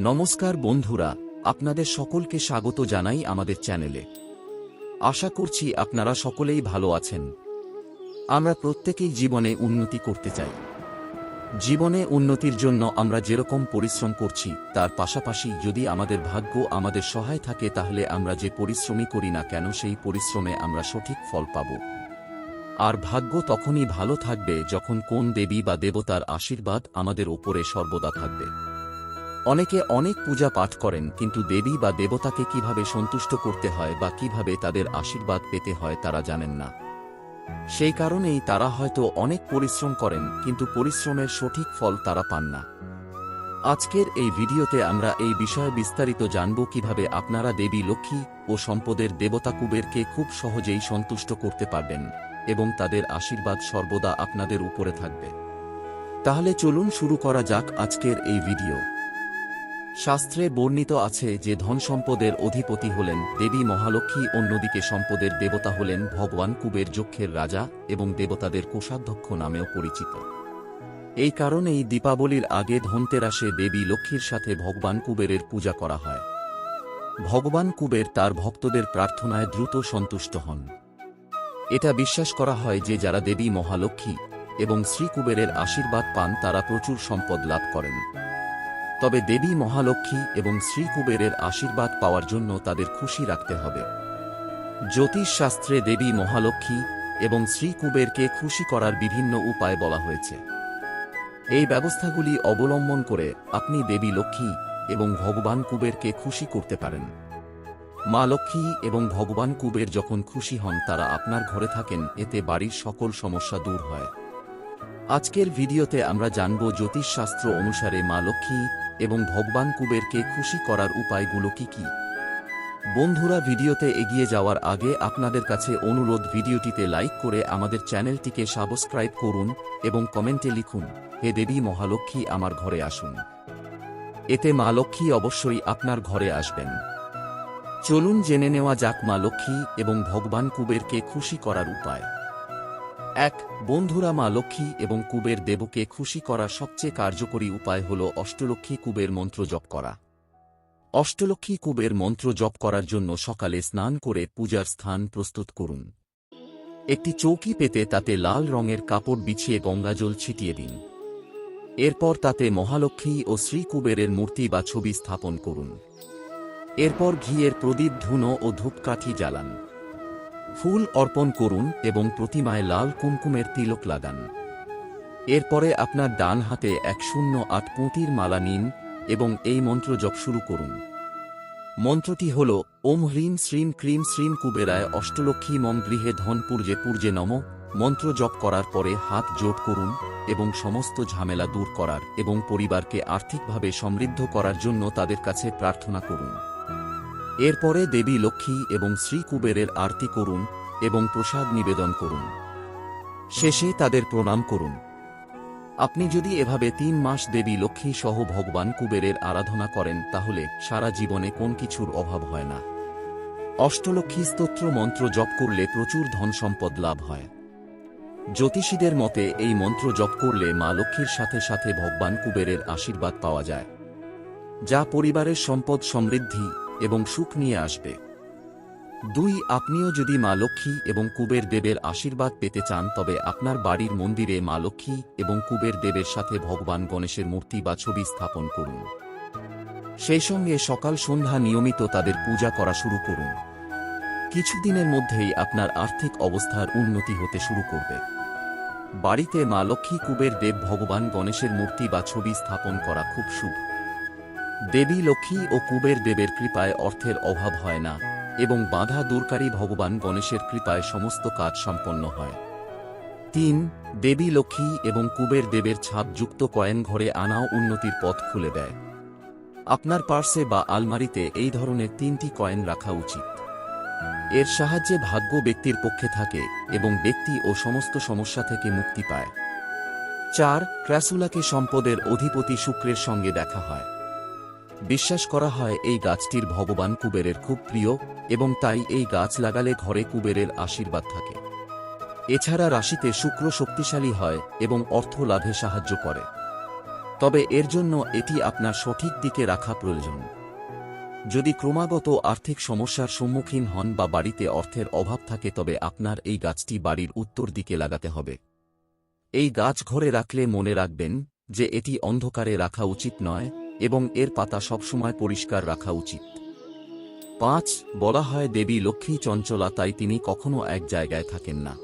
নমস্কার বন্ধুরা, আপনাদের সকলকে স্বাগত জানাই আমাদের চ্যানেলে। আশা করছি আপনারা সকলেই ভালো আছেন। আমরা প্রত্যেকেই জীবনে উন্নতি করতে চাই। জীবনে উন্নতির জন্য আমরা যেরকম পরিশ্রম করছি, তার পাশাপাশি যদি আমাদের ভাগ্য আমাদের সহায় থাকে, তাহলে আমরা যে পরিশ্রমই করি না কেন, সেই পরিশ্রমে আমরা সঠিক ফল পাব। আর ভাগ্য তখনই ভালো থাকবে যখন কোন দেবী বা দেবতার আশীর্বাদ আমাদের ওপরে সর্বদা থাকবে। অনেকে অনেক পূজা পাঠ করেন, কিন্তু দেবী বা দেবতাকে কীভাবে সন্তুষ্ট করতে হয় বা কীভাবে তাদের আশীর্বাদ পেতে হয় তারা জানেন না। সেই কারণেই তারা হয়তো অনেক পরিশ্রম করেন, কিন্তু পরিশ্রমের সঠিক ফল তারা পান না। আজকের এই ভিডিওতে আমরা এই বিষয়ে বিস্তারিত জানব কীভাবে আপনারা দেবী লক্ষ্মী ও সম্পদের দেবতা কুবেরকে খুব সহজেই সন্তুষ্ট করতে পারবেন এবং তাদের আশীর্বাদ সর্বদা আপনাদের উপরে থাকবে। তাহলে চলুন শুরু করা যাক আজকের এই ভিডিও। শাস্ত্রে বর্ণিত আছে যে ধন সম্পদের অধিপতি হলেন দেবী মহালক্ষ্মী অন্যদিকে সম্পদের দেবতা হলেন ভগবান কুবের যক্ষের রাজা এবং দেবতাদের কোষাধ্যক্ষ নামেও পরিচিত। এই কারণেই দীপাবলির আগে ধনতেরাসে দেবী লক্ষ্মীর সাথে ভগবান কুবেরের পূজা করা হয়। ভগবান কুবের তার ভক্তদের প্রার্থনায় দ্রুত সন্তুষ্ট হন। এটা বিশ্বাস করা হয় যে যারা দেবী মহালক্ষ্মী এবং শ্রীকুবেরের আশীর্বাদ পান তারা প্রচুর সম্পদ লাভ করেন। তবে দেবী মহালক্ষ্মী এবং শ্রী কুবেরের আশীর্বাদ পাওয়ার জন্য তাদের খুশি রাখতে হবে। জ্যোতিষ শাস্ত্রে দেবী মহালক্ষ্মী এবং শ্রী কুবেরকে খুশি করার বিভিন্ন উপায় বলা হয়েছে। এই ব্যবস্থাগুলি অবলম্বন করে আপনি দেবী লক্ষ্মী এবং ভগবান কুবেরকে খুশি করতে পারেন। মা লক্ষ্মী এবং ভগবান কুবের যখন খুশি হন, তারা আপনার ঘরে থাকেন, এতে বাড়ির সকল সমস্যা দূর হয়। আজকের ভিডিওতে আমরা জানব জ্যোতিষশাস্ত্র অনুসারে মা লক্ষ্মী এবং ভগবান কুবেরকে খুশি করার উপায়গুলো কি কি। বন্ধুরা, ভিডিওতে এগিয়ে যাওয়ার আগে আপনাদের কাছে অনুরোধ, ভিডিওটিতে লাইক করে আমাদের চ্যানেলটিকে সাবস্ক্রাইব করুন এবং কমেন্টে লিখুন, হে দেবী মহালক্ষ্মী, আমার ঘরে আসুন। এতে মা লক্ষ্মী অবশ্যই আপনার ঘরে আসবেন। চলুন জেনে নেওয়া যাক মা লক্ষ্মী এবং ভগবান কুবেরকে খুশি করার উপায়। এক, বন্ধুরা মা লক্ষ্মী এবং কুবের দেবকে খুশি করার সবচেয়ে কার্যকরী উপায় হল অষ্টলক্ষ্মী কুবের মন্ত্র জপ করা। অষ্টলক্ষ্মী কুবের মন্ত্র জপ করার জন্য সকালে স্নান করে পূজার স্থান প্রস্তুত করুন। একটি চৌকি পেতে তাতে লাল রঙের কাপড় বিছিয়ে গঙ্গাজল ছিটিয়ে দিন। এরপর তাতে মহালক্ষ্মী ও শ্রী কুবেরের মূর্তি বা ছবি স্থাপন করুন। এরপর ঘিয়ের প্রদীপ, ধুনো ও ধূপকাঠি জ্বালান। ফুল অর্পণ করুন এবং প্রতিমায় লাল কুমকুমের তিলক লাগান। এরপরে আপনার ডান হাতে এক শূন্য আট পুঁতির মালা নিন এবং এই মন্ত্র জপ শুরু করুন। মন্ত্রটি হল, ওম হ্রিম শ্রীম ক্রিম শ্রীম কুবেরায় অষ্টলক্ষ্মী মম গৃহে ধন পূর্জে পূর্জে নম। মন্ত্র জপ করার পরে হাত জোট করুন এবং সমস্ত ঝামেলা দূর করার এবং পরিবারকে আর্থিকভাবে সমৃদ্ধ করার জন্য তাদের কাছে প্রার্থনা করুন। এরপরে দেবী লক্ষ্মী এবং শ্রী কুবেরের আরতি করুন এবং প্রসাদ নিবেদন করুন। শেষে তাদের প্রণাম করুন। আপনি যদি এভাবে তিন মাস দেবী লক্ষ্মী সহ ভগবান কুবেরের আরাধনা করেন, তাহলে সারা জীবনে কোন কিছুর অভাব হয় না। অষ্টলক্ষ্মী স্তোত্র মন্ত্র জপ করলে প্রচুর ধন সম্পদ লাভ হয়। জ্যোতিষীদের মতে, এই মন্ত্র জপ করলে মা লক্ষ্মীর সাথে সাথে ভগবান কুবেরের আশীর্বাদ পাওয়া যায়। যা পরিবারের সম্পদ সমৃদ্ধি এবং সুখ নিয়ে আসবে। দুই, আপনিও যদি মা লক্ষ্মী এবং কুবের দেবের আশীর্বাদ পেতে চান, তবে আপনার বাড়ির মন্দিরে মা লক্ষ্মী এবং কুবের দেবের সাথে ভগবান গণেশের মূর্তি বা ছবি স্থাপন করুন। সেই সঙ্গে সকাল সন্ধ্যা নিয়মিত তাদের পূজা করা শুরু করুন। কিছুদিনের মধ্যেই আপনার আর্থিক অবস্থার উন্নতি হতে শুরু করবে। বাড়িতে মা লক্ষ্মী, কুবের দেব ভগবান গণেশের মূর্তি বা ছবি স্থাপন করা খুব শুভ। দেবী লক্ষ্মী ও কুবের দেবের কৃপায় অর্থের অভাব হয় না এবং বাধা দূরকারী ভগবান গণেশের কৃপায় সমস্ত কাজ সম্পন্ন হয়। তিন, দেবী লক্ষ্মী এবং কুবের দেবের ছাপযুক্ত কয়েন ঘরে আনাও উন্নতির পথ খুলে দেয়। আপনার পার্সে বা আলমারিতে এই ধরনের তিনটি কয়েন রাখা উচিত। এর সাহায্যে ভাগ্য ব্যক্তির পক্ষে থাকে এবং ব্যক্তি ও সমস্ত সমস্যা থেকে মুক্তি পায়। চার, ক্র্যাসুলাকে সম্পদের অধিপতি শুক্রের সঙ্গে দেখা হয়। বিশ্বাস করা হয় এই গাছটির ভগবান কুবেরের খুব প্রিয় এবং তাই এই গাছ লাগালে ঘরে কুবেরের আশীর্বাদ থাকে। এছাড়া রাশিতে শুক্র শক্তিশালী হয় এবং অর্থ লাভে সাহায্য করে। তবে এর জন্য এটি আপনার সঠিক দিকে রাখা প্রয়োজন। যদি ক্রমাগত আর্থিক সমস্যার সম্মুখীন হন বা বাড়িতে অর্থের অভাব থাকে, তবে আপনার এই গাছটি বাড়ির উত্তর দিকে লাগাতে হবে। এই গাছ ঘরে রাখলে মনে রাখবেন যে এটি অন্ধকারে রাখা উচিত নয় এবং এর পাতা সবসময় পরিষ্কার রাখা উচিত। পাঁচ, বলা হয় দেবী লক্ষ্মী চঞ্চলা, তাই তিনি কখনো এক জায়গায় থাকেন না।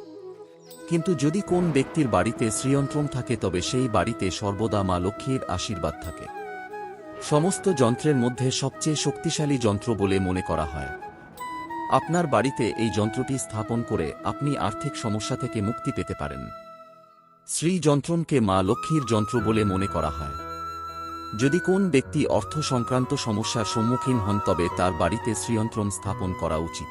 কিন্তু যদি কোন ব্যক্তির বাড়িতে শ্রীয়ন্ত্রম থাকে, তবে সেই বাড়িতে সর্বদা মা লক্ষ্মীর আশীর্বাদ থাকে। সমস্ত যন্ত্রের মধ্যে সবচেয়ে শক্তিশালী যন্ত্র বলে মনে করা হয়। আপনার বাড়িতে এই যন্ত্রটি স্থাপন করে আপনি আর্থিক সমস্যা থেকে মুক্তি পেতে পারেন। শ্রী যন্ত্রণকে মা লক্ষ্মীর যন্ত্র বলে মনে করা হয়। যদি কোন ব্যক্তি অর্থ সংক্রান্ত সমস্যার সম্মুখীন হন, তবে তার বাড়িতে শ্রীয়ন্ত্রম স্থাপন করা উচিত।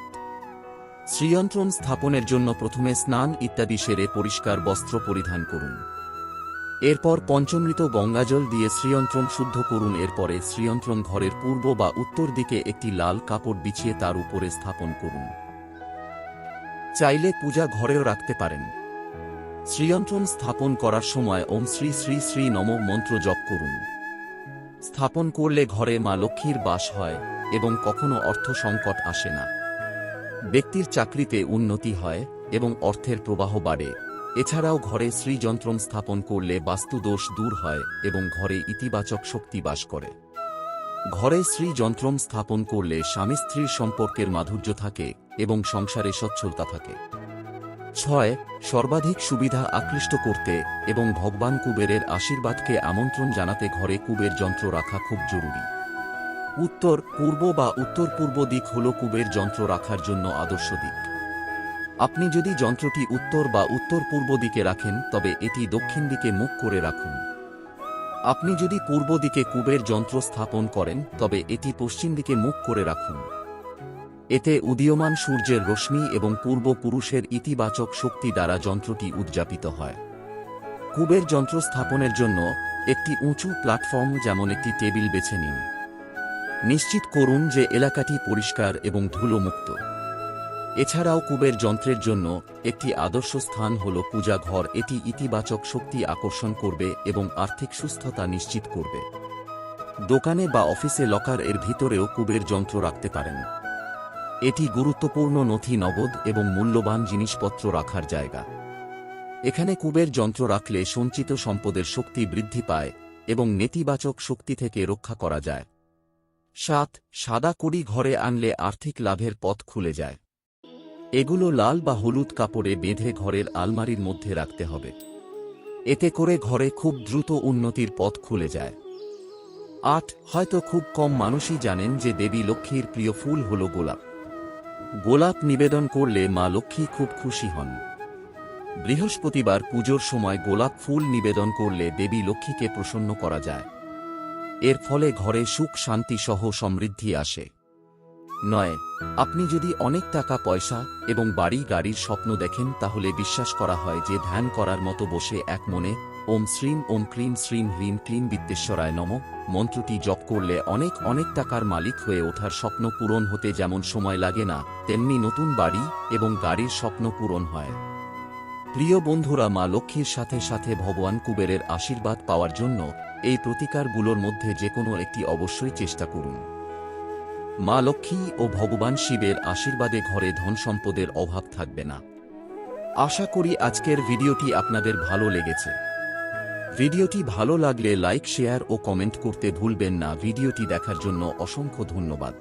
শ্রীয়ন্ত্রম স্থাপনের জন্য প্রথমে স্নান ইত্যাদি সেরে পরিষ্কার বস্ত্র পরিধান করুন। এরপর পঞ্চমৃত গঙ্গাজল দিয়ে শ্রীয়ন্ত্রম শুদ্ধ করুন। এরপরে শ্রীয়ন্ত্রম ঘরের পূর্ব বা উত্তর দিকে একটি লাল কাপড় বিছিয়ে তার উপরে স্থাপন করুন। চাইলে পূজা ঘরেও রাখতে পারেন। শ্রীয়ন্ত্রম স্থাপন করার সময় ওম শ্রী শ্রী শ্রী নম মন্ত্র জপ করুন। স্থাপন করলে ঘরে মা লক্ষ্মীর বাস হয় এবং কখনো অর্থ সংকট আসে না। ব্যক্তির চাকরিতে উন্নতি হয় এবং অর্থের প্রবাহ বাড়ে। এছাড়াও ঘরে শ্রীযন্ত্রম স্থাপন করলে বাস্তুদোষ দূর হয় এবং ঘরে ইতিবাচক শক্তি বাস করে। ঘরে শ্রীযন্ত্রম স্থাপন করলে স্বামী স্ত্রীর সম্পর্কের মাধুর্য থাকে এবং সংসারে সচ্ছলতা থাকে। ছয়, সর্বাধিক সুবিধা আকৃষ্ট করতে এবং ভগবান কুবেরের আশীর্বাদকে আমন্ত্রণ জানাতে ঘরে কুবের যন্ত্র রাখা খুব জরুরি। উত্তর, পূর্ব বা উত্তর পূর্ব দিক হল কুবের যন্ত্র রাখার জন্য আদর্শ দিক। আপনি যদি যন্ত্রটি উত্তর বা উত্তর পূর্ব দিকে রাখেন, তবে এটি দক্ষিণ দিকে মুখ করে রাখুন। আপনি যদি পূর্ব দিকে কুবের যন্ত্র স্থাপন করেন, তবে এটি পশ্চিম দিকে মুখ করে রাখুন। এতে উদীয়মান সূর্যের রশ্মি এবং পূর্বপুরুষের ইতিবাচক শক্তি দ্বারা যন্ত্রটি উদযাপিত হয়। কুবের যন্ত্র স্থাপনের জন্য একটি উঁচু প্ল্যাটফর্ম যেমন একটি টেবিল বেছে নিন। নিশ্চিত করুন যে এলাকাটি পরিষ্কার এবং ধুলোমুক্ত। এছাড়াও কুবের যন্ত্রের জন্য একটি আদর্শ স্থান হল পূজা ঘর। এটি ইতিবাচক শক্তি আকর্ষণ করবে এবং আর্থিক সুস্থতা নিশ্চিত করবে। দোকানে বা অফিসে লকার এর ভিতরেও কুবের যন্ত্র রাখতে পারেন। এটি গুরুত্বপূর্ণ নথি নগদ এবং মূল্যবান জিনিসপত্র রাখার জায়গা। এখানে কুবের যন্ত্র রাখলে সঞ্চিত সম্পদের শক্তি বৃদ্ধি পায় এবং নেতিবাচক শক্তি থেকে রক্ষা করা যায়। সাত, সাদা কুড়ি ঘরে আনলে আর্থিক লাভের পথ খুলে যায়। এগুলো লাল বা হলুদ কাপড়ে বেঁধে ঘরের আলমারির মধ্যে রাখতে হবে। এতে করে ঘরে খুব দ্রুত উন্নতির পথ খুলে যায়। আট, হয়তো খুব কম মানুষই জানেন যে দেবী লক্ষ্মীর প্রিয় ফুল হল গোলাপ। গোলাপ নিবেদন করলে মা লক্ষ্মী খুব খুশি হন। বৃহস্পতিবার পুজোর সময় গোলাপ ফুল নিবেদন করলে দেবী লক্ষ্মীকে প্রসন্ন করা যায়। এর ফলে ঘরে সুখ শান্তি সহ সমৃদ্ধি আসে। নয়, আপনি যদি অনেক টাকা, পয়সা এবং বাড়ি, গাড়ির স্বপ্ন দেখেন, তাহলে বিশ্বাস করা হয় যে ধ্যান করার মতো বসে এক মনে, ওম শ্রীম, ওম ক্লিম, শ্রীম হ্রিম, ক্লিম বিদ্যেশ্বরায় নম, মন্ত্রটি জপ করলে অনেক অনেক টাকার মালিক হয়ে ওঠার স্বপ্ন পূরণ হতে যেমন সময় লাগে না, তেমনি নতুন বাড়ি এবং গাড়ির স্বপ্ন পূরণ হয়। প্রিয় বন্ধুরা, মা লক্ষ্মীর সাথে সাথে ভগবান কুবেরের আশীর্বাদ পাওয়ার জন্য এই প্রতিকারগুলোর মধ্যে যে কোনো একটি অবশ্যই চেষ্টা করুন। মা লক্ষ্মী ও ভগবান শিবের আশীর্বাদে ঘরে ধন সম্পদের অভাব থাকবে না। আশা করি আজকের ভিডিওটি আপনাদের ভালো লেগেছে। ভিডিওটি ভালো লাগলে লাইক, শেয়ার ও কমেন্ট করতে ভুলবেন না। ভিডিওটি দেখার জন্য অসংখ্য ধন্যবাদ।